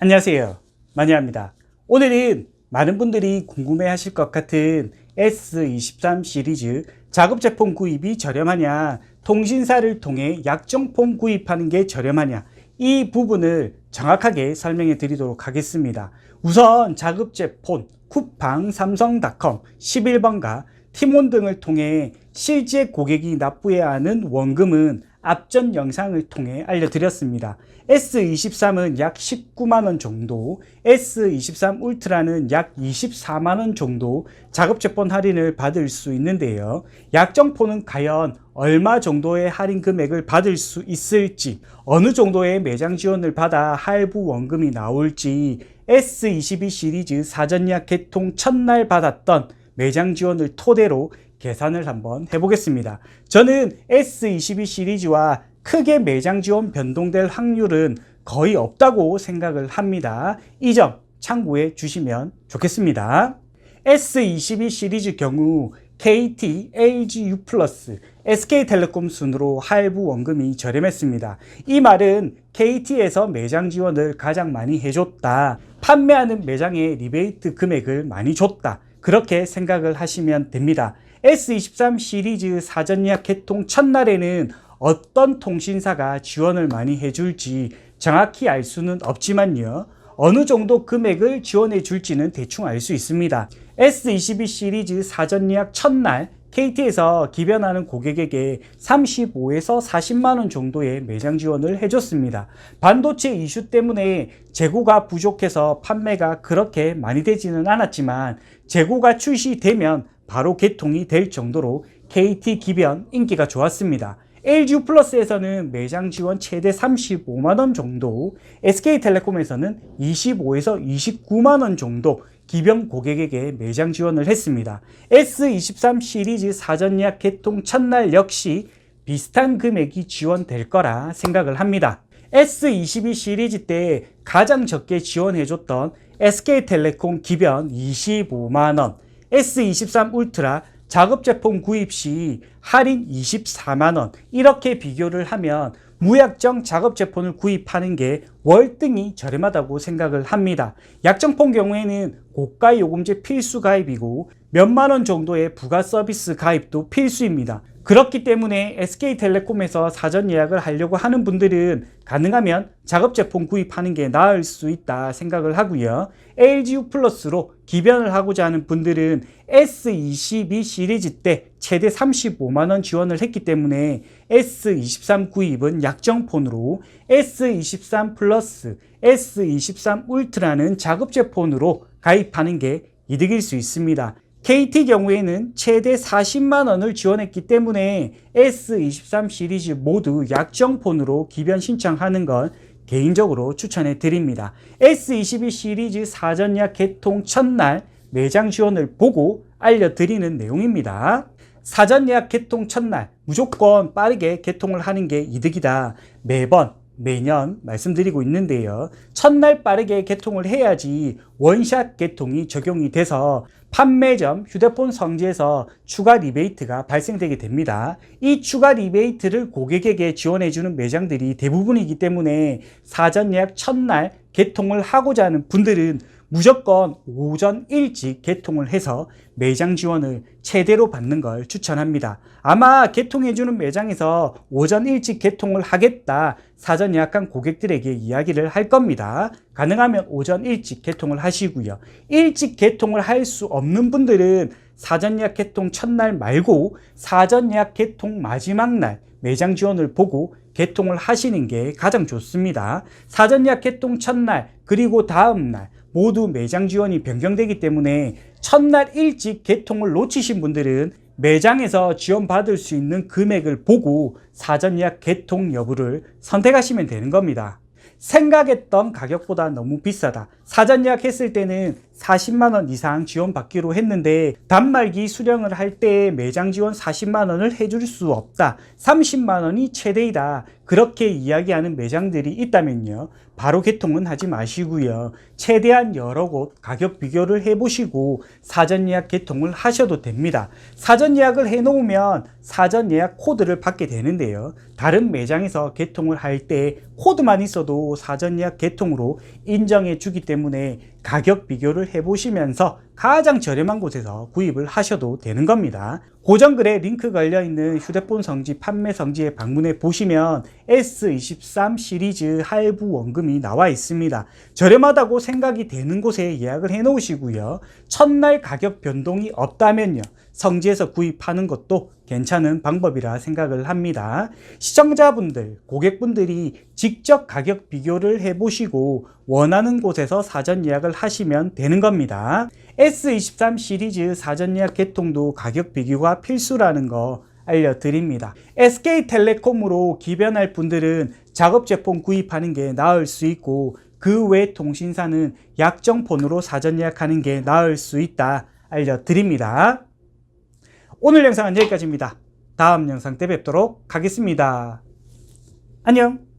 안녕하세요. 마니아입니다. 오늘은 많은 분들이 궁금해 하실 것 같은 S23 시리즈 작업 제품 구입이 저렴하냐, 통신사를 통해 약정폰 구입하는 게 저렴하냐, 이 부분을 정확하게 설명해 드리도록 하겠습니다. 우선 자급제 폰, 쿠팡, 삼성닷컴, 11번가, 팀원 등을 통해 실제 고객이 납부해야 하는 원금은 앞전 영상을 통해 알려드렸습니다. S23은 약 19만원 정도, S23 울트라는 약 24만원 정도 작업제폰 할인을 받을 수 있는데요. 약정폰은 과연 얼마 정도의 할인 금액을 받을 수 있을지, 어느 정도의 매장 지원을 받아 할부 원금이 나올지, S22 시리즈 사전 예약 개통 첫날 받았던 매장 지원을 토대로 계산을 한번 해보겠습니다. 저는 S22 시리즈와 크게 매장 지원 변동될 확률은 거의 없다고 생각을 합니다. 이 점 참고해 주시면 좋겠습니다. S22 시리즈 경우 KT, LG U+, SK텔레콤 순으로 할부 원금이 저렴했습니다. 이 말은 KT에서 매장 지원을 가장 많이 해줬다. 판매하는 매장에 리베이트 금액을 많이 줬다. 그렇게 생각을 하시면 됩니다. S23 시리즈 사전 예약 개통 첫날에는 어떤 통신사가 지원을 많이 해줄지 정확히 알 수는 없지만요. 어느 정도 금액을 지원해 줄지는 대충 알 수 있습니다. S22 시리즈 사전 예약 첫날 KT에서 기변하는 고객에게 35에서 40만 원 정도의 매장 지원을 해줬습니다. 반도체 이슈 때문에 재고가 부족해서 판매가 그렇게 많이 되지는 않았지만 재고가 출시되면 바로 개통이 될 정도로 KT 기변 인기가 좋았습니다. LG 플러스에서는 매장 지원 최대 35만 원 정도, SK텔레콤에서는 25에서 29만 원 정도 기병 고객에게 매장 지원을 했습니다. S23 시리즈 사전 예약 개통 첫날 역시 비슷한 금액이 지원될 거라 생각을 합니다. S22 시리즈 때 가장 적게 지원해줬던 SK텔레콤 기변 25만원, S23 울트라 작업 제품 구입 시 할인 24만원 이렇게 비교를 하면 무약정 작업 제품을 구입하는 게 월등히 저렴하다고 생각을 합니다. 약정폰 경우에는 고가 요금제 필수 가입이고 몇만 원 정도의 부가 서비스 가입도 필수입니다. 그렇기 때문에 SK텔레콤에서 사전 예약을 하려고 하는 분들은 가능하면 작업 제품 구입하는 게 나을 수 있다 생각을 하고요. LGU 플러스로 기변을 하고자 하는 분들은 S22 시리즈 때 최대 35만원 지원을 했기 때문에 S23 구입은 약정폰으로 S23 플러스, S23 울트라는 작업제 폰으로 가입하는 게 이득일 수 있습니다. KT 경우에는 최대 40만 원을 지원했기 때문에 S23 시리즈 모두 약정폰으로 기변 신청하는 건 개인적으로 추천해 드립니다. S22 시리즈 사전 예약 개통 첫날 매장 지원을 보고 알려드리는 내용입니다. 사전 예약 개통 첫날 무조건 빠르게 개통을 하는 게 이득이다. 매번 매년 말씀드리고 있는데요. 첫날 빠르게 개통을 해야지 원샷 개통이 적용이 돼서 판매점 휴대폰 성지에서 추가 리베이트가 발생되게 됩니다. 이 추가 리베이트를 고객에게 지원해주는 매장들이 대부분이기 때문에 사전 예약 첫날 개통을 하고자 하는 분들은 무조건 오전 일찍 개통을 해서 매장 지원을 최대로 받는 걸 추천합니다. 아마 개통해주는 매장에서 오전 일찍 개통을 하겠다 사전 예약한 고객들에게 이야기를 할 겁니다. 가능하면 오전 일찍 개통을 하시고요. 일찍 개통을 할 수 없는 분들은 사전 예약 개통 첫날 말고 사전 예약 개통 마지막 날 매장 지원을 보고 개통을 하시는 게 가장 좋습니다. 사전 예약 개통 첫날 그리고 다음 날 모두 매장 지원이 변경되기 때문에 첫날 일찍 개통을 놓치신 분들은 매장에서 지원받을 수 있는 금액을 보고 사전 예약 개통 여부를 선택하시면 되는 겁니다. 생각했던 가격보다 너무 비싸다. 사전 예약했을 때는 40만원 이상 지원받기로 했는데 단말기 수령을 할 때 매장 지원 40만원을 해줄 수 없다. 30만원이 최대이다. 그렇게 이야기하는 매장들이 있다면요. 바로 개통은 하지 마시고요. 최대한 여러 곳 가격 비교를 해보시고 사전 예약 개통을 하셔도 됩니다. 사전 예약을 해놓으면 사전 예약 코드를 받게 되는데요. 다른 매장에서 개통을 할 때 코드만 있어도 사전 예약 개통으로 인정해 주기 때문에 가격 비교를 해보시면서 가장 저렴한 곳에서 구입을 하셔도 되는 겁니다. 고정글에 링크 걸려 있는 휴대폰 성지 판매 성지에 방문해 보시면 S23 시리즈 할부 원금이 나와 있습니다. 저렴하다고 생각이 되는 곳에 예약을 해 놓으시고요. 첫날 가격 변동이 없다면요. 성지에서 구입하는 것도 괜찮은 방법이라 생각을 합니다. 시청자분들, 고객분들이 직접 가격 비교를 해보시고 원하는 곳에서 사전 예약을 하시면 되는 겁니다. S23 시리즈 사전 예약 개통도 가격 비교가 필수라는 거 알려드립니다. SK텔레콤으로 기변할 분들은 작업 제품 구입하는 게 나을 수 있고 그 외 통신사는 약정 폰으로 사전 예약하는 게 나을 수 있다 알려드립니다. 오늘 영상은 여기까지입니다. 다음 영상 때 뵙도록 하겠습니다. 안녕!